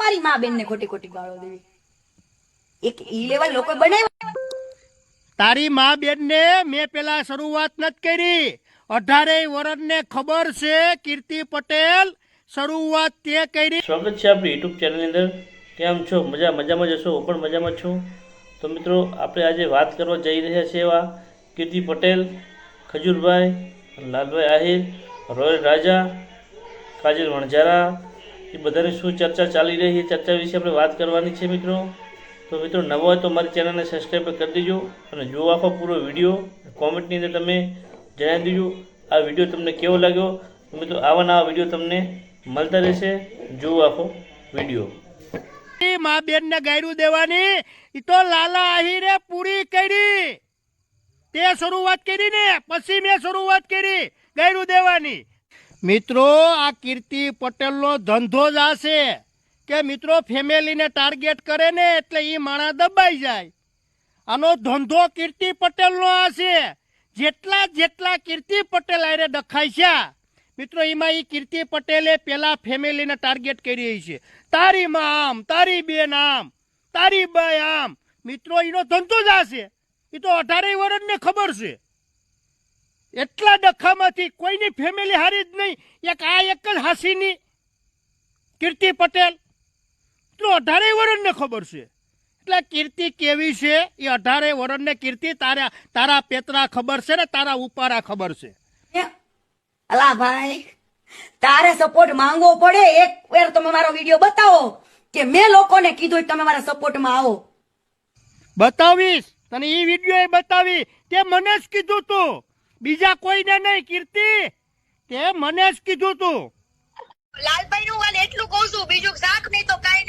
મારી મા બેન ને ખોટી ખોટી ગાળો દેવી. એક ઈ લેવલ લોકો બનાવ્યા. તારી મા બેન ને મેં પેલા શરૂઆત નથી કરી. અઢારેય વર્ષને ખબર છે કીર્તિ પટેલ શરૂઆત તે કરી. સ્વાગત છે આપણી યુટ્યુબ ચેનલની અંદર. કેમ છો? મજા મજામાં જશો હું પણ મજામાં છું. તો મિત્રો આપણે આજે વાત કરવા જઈ રહ્યા છીએ એવા કીર્તિ પટેલ ખજૂરભાઈ લાલભાઈ આહિર રોયલ રાજા કાજલ વણઝારા એ બધાની શું ચર્ચા ચાલી રહી છે ચર્ચા વિશે આપણે વાત કરવાની છે મિત્રો. તો મિત્રો, નવો હોય તો મારી ચેનલને સબસ્ક્રાઈબ કરી દેજો અને જો આખો પૂરો વીડિયો કોમેન્ટની અંદર તમે જણાવી દેજો. આ વીડિયો તમને કેવો લાગ્યો? મિત્રો, આવા નવા વીડિયો તમને મળતા રહેશે. જુઓ આખો વીડિયો. મા બેન ને ગાયરું દેવાની એ તો લાલા આહીરે પૂરી કરી. તે શરૂઆત કરી ને, પછી મેં શરૂઆત કરી ગાયરું દેવાની. મિત્રો, આ કીર્તિ પટેલનો ધંધો જ આ કે મિત્રો ફેમિલીને ટાર્ગેટ કરે ને એટલે એ માણા દબાઈ જાય. આનો ધંધો કીર્તિ પટેલનો આ છે. જેટલા જેટલા કીર્તિ પટેલ આરે ડખાય છે, મિત્રો એમાં એ કીર્તિ પટેલે પેલા ફેમિલીને ટાર્ગેટ કરી છે. તારી માં આમ તારી બેન આમ, તારી બાઈ આમ, મિત્રો એનો ધંધો જ આ એ તો અઢારેય વર્ષને ખબર છે. એટલા ડખામાંથી કોઈની ફેમિલી હારી જ નહીં. એક આ એક જ હાસીની કીર્તિ પટેલ. તો અઢારેય વર્ષને ખબર છે. એટલે કીર્તિ કેવી છે? એ અઢારે વર્ષને કીર્તિ તારા તારા પેતરા ખબર છે ને તારા ઉપારા ખબર છે. અલા ભાઈ તારે સપોર્ટ માંગવો પડે. એક વાર તમે મારો વીડિયો બતાવો કે મેં લોકોને કીધું તમે મારા સપોર્ટમાં આવો. બતાવીશ. તને એ વીડિયો એ બતાવી. તે મને જ કીધું તું. બીજા કોઈને નહીં, કીર્તિ. તે મને જ કીધું તું. લાલભાઈ નું એટલું કહું છું, બીજું શાક નહીં તો કઈ